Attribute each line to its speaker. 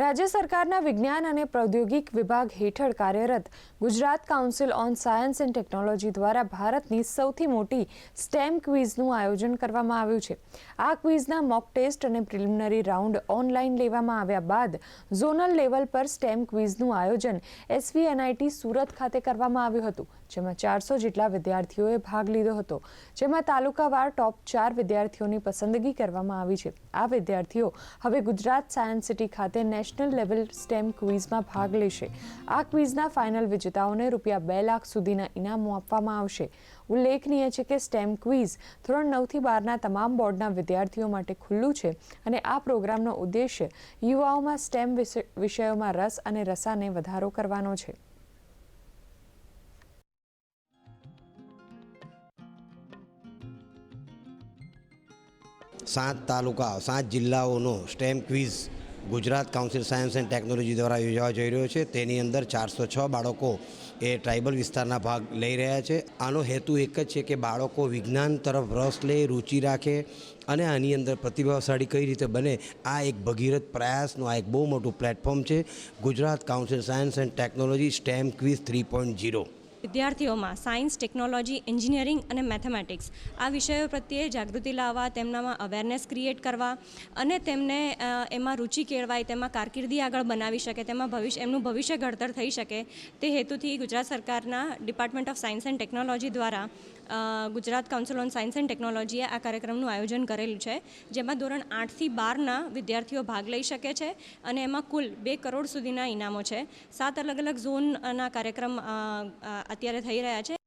Speaker 1: રાજ્ય સરકારના વિજ્ઞાન અને પ્રૌદ્યોગિક વિભાગ હેઠળ કાર્યરત Gujarat council on science and technology દ્વારા ભારતની સૌથી મોટી સ્ટેમ ક્વિઝનું આયોજન કરવામાં આવ્યું છે. આ ક્વિઝના મોક ટેસ્ટ અને પ્રિલિમિનરી રાઉન્ડ ઓનલાઈન લેવામાં આવ્યા બાદ ઝોનલ લેવલ પર સ્ટેમ ક્વિઝનું આયોજન એસવી એનઆઈટી સુરત ખાતે કરવામાં આવ્યું હતું, જેમાં ચારસો જેટલા વિદ્યાર્થીઓએ ભાગ લીધો હતો, જેમાં તાલુકાવાર ટોપ ચાર વિદ્યાર્થીઓની પસંદગી કરવામાં આવી છે. આ વિદ્યાર્થીઓ હવે ગુજરાત સાયન્સ સિટી ખાતે નેશનલ લેવલ સ્ટેમ ક્વિઝમાં ભાગ લેશે. આ ક્વિઝના ફાઇનલ વિજેતાઓને રૂપિયા બે લાખ સુધીના ઇનામો આપવામાં આવશે. ઉલ્લેખનીય છે કે સ્ટેમ ક્વિઝ ધોરણ નવથી બારના તમામ બોર્ડના વિદ્યાર્થીઓ માટે ખુલ્લું છે અને આ પ્રોગ્રામનો ઉદ્દેશ્ય યુવાઓમાં સ્ટેમ વિષયોમાં રસ અને રસાને વધારો કરવાનો છે.
Speaker 2: સાત તાલુકા સાત જિલ્લાઓનો STEM quiz Gujarat council science and technology દ્વારા યોજાવા જઈ રહ્યો છે. તેની અંદર ચારસો છ બાળકો એ ટ્રાઇબલ વિસ્તારના ભાગ લઈ રહ્યા છે. આનો હેતુ એક જ છે કે બાળકો વિજ્ઞાન તરફ રસ લે, રુચિ રાખે અને આની અંદર પ્રતિભાશાળી કઈ રીતે બને, આ એક ભગીરથ પ્રયાસનું, આ એક બહુ મોટું પ્લેટફોર્મ છે. Gujarat council science and technology STEM quiz three point zero.
Speaker 3: વિદ્યાર્થીઓમાં સાયન્સ, ટેકનોલોજી, એન્જિનિયરિંગ અને મેથેમેટિક્સ આ વિષયો પ્રત્યે જાગૃતિ લાવવા, તેમનામાં અવેરનેસ ક્રિએટ કરવા અને તેમને એમાં રુચિ કેળવાય, તેમાં કારકિર્દી આગળ બનાવી શકે, તેમાં ભવિષ્ય, એમનું ભવિષ્ય ઘડતર થઈ શકે તે હેતુથી ગુજરાત સરકારના department of science and technology દ્વારા Gujarat council on science and ટેકનોલોજીએ આ કાર્યક્રમનું આયોજન કરેલું છે, જેમાં ધોરણ આઠથી બારના વિદ્યાર્થીઓ ભાગ લઈ શકે છે અને એમાં કુલ બે કરોડ સુધીના ઇનામો છે. સાત અલગ અલગ ઝોનના કાર્યક્રમ અત્યારે થઈ રહ્યા છે.